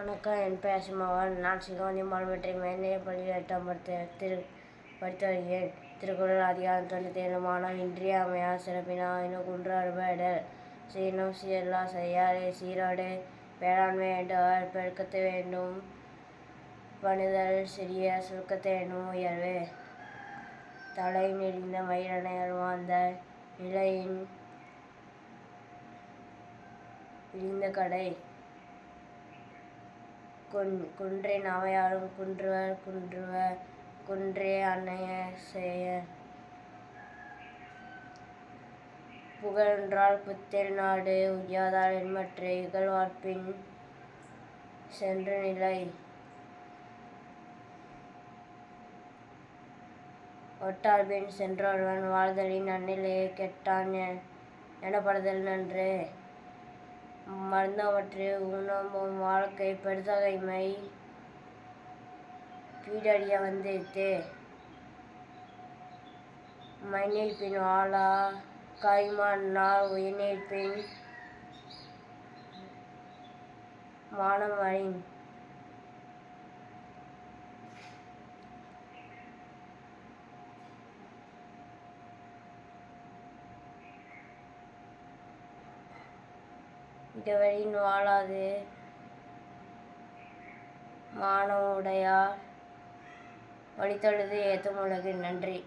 வணக்கம். என் பெயர் சிம்மவன். நான் சிங்கவந்தி மாவட்ட மேல்நிலை பள்ளியில் எட்டாம் படித்து திரு படித்து வருகிறேன் திருக்குறள் அதிகாரம் தொண்ணூற்றி ஏழு. மாணவன் இன்றியமையா சிறப்பினாயினும் குன்று அறுபடல் சீனம் எல்லா செய்யாறு சீரோடு வேளாண்மை வேண்டுவர் பெருக்கத்தை வேண்டும். பணிதல் சிறிய சுருக்கத்தை என்னும் உயர்வு. தலை நெறிந்த மயிரனை வாழ்ந்த நிலையின் இழிந்த கடை. குன் குன்றே அவையாலும் குன்றுவர் குன்றுவர் குன்றே அன்னைய செயர். புகழென்றால் புத்தேல் நாடு உய்யாதார் என்மற்ற இகழ்வார்பின் சென்று நிலை. ஒட்டார்பின் சென்றொருவன் வாழ்தலின் அந்நிலையை கெட்டான் எனப்படுதல் நன்று. மருந்தவற்று உணவும் வாழ்க்கை பெருதகைமை பீடறிய வந்துட்டு மைநீர் பின் வாழா கைமானால் உயிர்நீர் பின் மானம் அறின் இந்த வழியின் வாழாது. மானவுடையார் உடையார். வழித்தொழுது ஏத்தும் உலகு நன்றி.